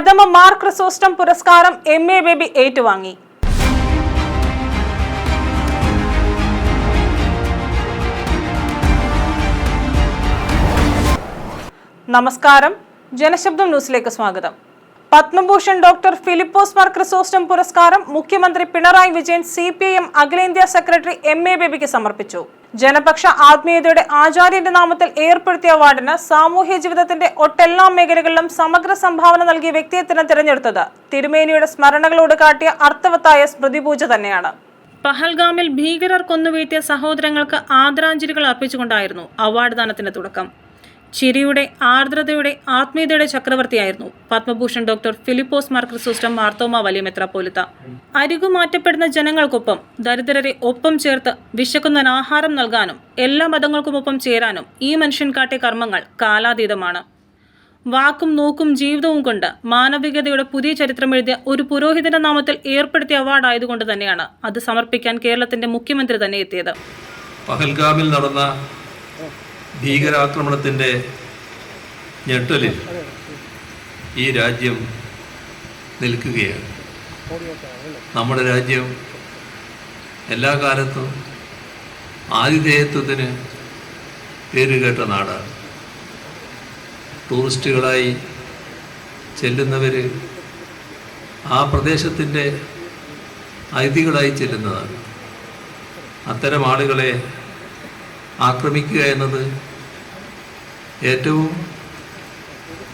പ്രഥമ മാർക്ക് ക്രിസോസ്റ്റം പുരസ്കാരം M A baby ഏറ്റുവാങ്ങി. നമസ്കാരം. ജനശബ്ദം ന്യൂസിലേക്ക് സ്വാഗതം. പത്മഭൂഷൺ ഡോക്ടർ ഫിലിപ്പോസ് മാർ ക്രിസോസ്റ്റം പുരസ്കാരം മുഖ്യമന്ത്രി Pinarayi Vijayan C P I M അഖിലേന്ത്യാ സെക്രട്ടറി എം എ ബേബിക്ക് സമർപ്പിച്ചു. ജനപക്ഷ ആത്മീയതയുടെ ആചാര്യന്റെ നാമത്തിൽ ഏർപ്പെടുത്തിയ അവാർഡിന് സാമൂഹ്യ ജീവിതത്തിന്റെ ഒട്ടെല്ലാ മേഖലകളിലും സമഗ്ര സംഭാവന നൽകിയ വ്യക്തിത്വത്തിന് തിരഞ്ഞെടുത്തത്. തിരുമേനിയുടെ സ്മരണകളോട് കാട്ടിയ അർത്ഥവത്തായ സ്മൃതിപൂജ തന്നെയാണ്. പഹൽഗാമിൽ ഭീകരർ കൊന്നുവീഴ്ത്തിയ സഹോദരങ്ങൾക്ക് ആദരാഞ്ജലികൾ അർപ്പിച്ചുകൊണ്ടായിരുന്നു അവാർഡ് ദാനത്തിന്റെ തുടക്കം. ചിരിയുടെ ആർദ്രതയുടെ ആത്മീയതയുടെ ചക്രവർത്തിയായിരുന്നു പത്മഭൂഷൺ ഡോക്ടർ ഫിലിപ്പോസ് മാർ ക്രിസോസ്റ്റം മാർത്തോമ വലിയ മെത്രാപ്പോലിത്ത. അരികു മാറ്റപ്പെടുന്ന ജനങ്ങൾക്കൊപ്പം ദരിദ്രരെ ഒപ്പം ചേർത്ത് വിശക്കുന്നതിന് ആഹാരം നൽകാനും എല്ലാ മതങ്ങൾക്കുമൊപ്പം ചേരാനും ഈ മനുഷ്യൻ കാട്ടിയ കർമ്മങ്ങൾ കാലാതീതമാണ്. വാക്കും നോക്കും ജീവിതവും കൊണ്ട് മാനവികതയുടെ പുതിയ ചരിത്രം എഴുതിയ ഒരു പുരോഹിതന്റെ നാമത്തിൽ ഏർപ്പെടുത്തിയ അവാർഡ് ആയതുകൊണ്ട് തന്നെയാണ് അത് സമർപ്പിക്കാൻ കേരളത്തിന്റെ മുഖ്യമന്ത്രി തന്നെ എത്തിയത്. നടന്ന ഭീകരാക്രമണത്തിന്റെ ഞെട്ടലിൽ ഈ രാജ്യം നിൽക്കുകയാണ്. നമ്മുടെ രാജ്യം എല്ലാ കാലത്തും ആതിഥേയത്വത്തിന് പേരുകേട്ട നാടാണ്. ടൂറിസ്റ്റുകളായി ചെല്ലുന്നവർ ആ പ്രദേശത്തിന്റെ അതിഥികളായി ചെല്ലുന്നതാണ്. അത്തരം ആളുകളെ ആക്രമിക്കുക എന്നത് ഏറ്റവും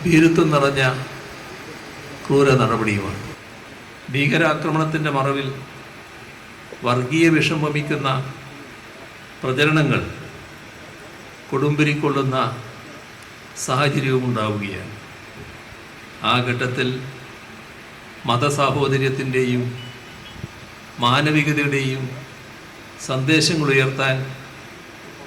ഭീരുത്വം നിറഞ്ഞ ക്രൂര നടപടിയുമാണ്. ഭീകരാക്രമണത്തിന്റെ മറവിൽ വർഗീയ വിഷം വമിക്കുന്ന പ്രചരണങ്ങൾ കൊടുമ്പിരിക്കൊള്ളുന്ന സാഹചര്യവും ഉണ്ടാവുകയാണ് ആ ഘട്ടത്തിൽ മതസാഹോദര്യത്തിന്റെയും മാനവികതയുടെയും സന്ദേശങ്ങൾ ഉയർത്താൻ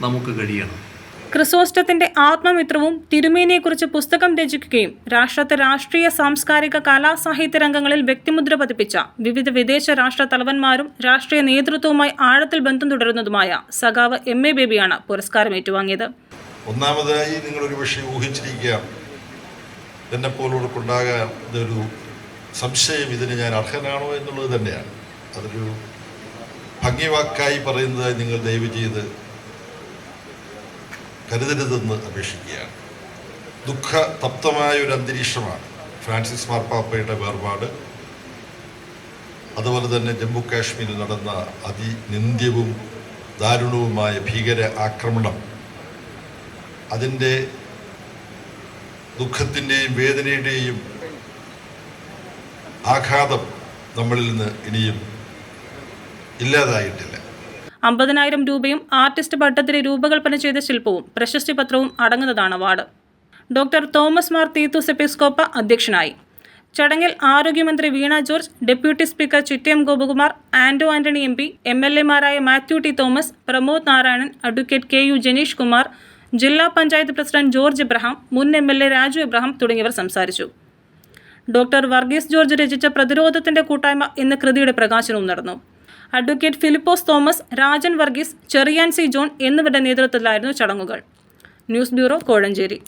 നമുക്ക് കഴിയണം. ക്രിസോസ്റ്റത്തിന്റെ ആത്മമിത്രവും തിരുമേനിയെക്കുറിച്ച് പുസ്തകം രചിക്കുകയും രാഷ്ട്രത്തെ രാഷ്ട്രീയ സാംസ്കാരിക കലാ സാഹിത്യ രംഗങ്ങളിൽ വ്യക്തിമുദ്ര പതിപ്പിച്ച വിവിധ വിദേശ രാഷ്ട്ര തലവന്മാരും രാഷ്ട്രീയ നേതൃത്വവുമായി ആഴത്തിൽ ബന്ധം തുടരുന്നതുമായ സഖാവ് എം എ ബേബിയാണ് പുരസ്കാരം ഏറ്റുവാങ്ങിയത്. ഒന്നാമതായി നിങ്ങൾ നിങ്ങളൊരു പക്ഷേ ഊഹിച്ചിരിക്കുക എന്നെപ്പോലുള്ളവർക്കുണ്ടാകാൻ ഇതൊരു സംശയം. ഇതിന് ഞാൻ അർഹനാണോ എന്നുള്ളത് തന്നെയാണ്. അതൊരു ഭംഗിവാക്കായി പറയുന്നതായി നിങ്ങൾ ദയവ് ചെയ്ത് കരുതരുതെന്ന് അപേക്ഷിക്കുകയാണ്. ദുഃഖ തപ്തമായ ഒരു അന്തരീക്ഷമാണ് ഫ്രാൻസിസ് മാർപ്പാപ്പയുടെ വേർപാട്. അതുപോലെ തന്നെ ജമ്മു കാശ്മീരിൽ നടന്ന അതിനിന്ദ്യവും ദാരുണവുമായ ഭീകര ആക്രമണം. അതിന്റെ ദുഃഖത്തിന്റെയും വേദനയുടെയും ആഘാതം നമ്മളിൽ നിന്ന് ഇനിയും ഇല്ലാതായിട്ടില്ല. അമ്പതിനായിരം രൂപയും ആർട്ടിസ്റ്റ് ഭട്ടത്തിന് രൂപകൽപ്പന ചെയ്ത ശില്പവും പ്രശസ്തി പത്രവും അടങ്ങുന്നതാണ് അവാർഡ്. ഡോക്ടർ തോമസ് മാർ തീത്തൂസ് എപ്പിസ്കോപ്പ അധ്യക്ഷനായി. ചടങ്ങിൽ ആരോഗ്യമന്ത്രി Veena George deputy speaker Chittayam Gopakumar Anto Antony M P M L എമാരായ Mathew T Thomas Pramod Narayanan advocate K U Jenish Kumar ജില്ലാ പഞ്ചായത്ത് പ്രസിഡന്റ് ജോർജ് എബ്രഹാം മുൻ M L A Raju Abraham തുടങ്ങിയവർ സംസാരിച്ചു. ഡോക്ടർ വർഗീസ് ജോർജ് രചിച്ച പ്രതിരോധത്തിന്റെ കൂട്ടായ്മ എന്ന കൃതിയുടെ പ്രകാശനവും നടന്നു. അഡ്വക്കേറ്റ് ഫിലിപ്പോസ് തോമസ് രാജൻ വർഗീസ് ചെറിയാൻ സി ജോൺ എന്നിവരുടെ നേതൃത്വത്തിലായിരുന്നു ചടങ്ങുകൾ. News bureau Kozhencherry.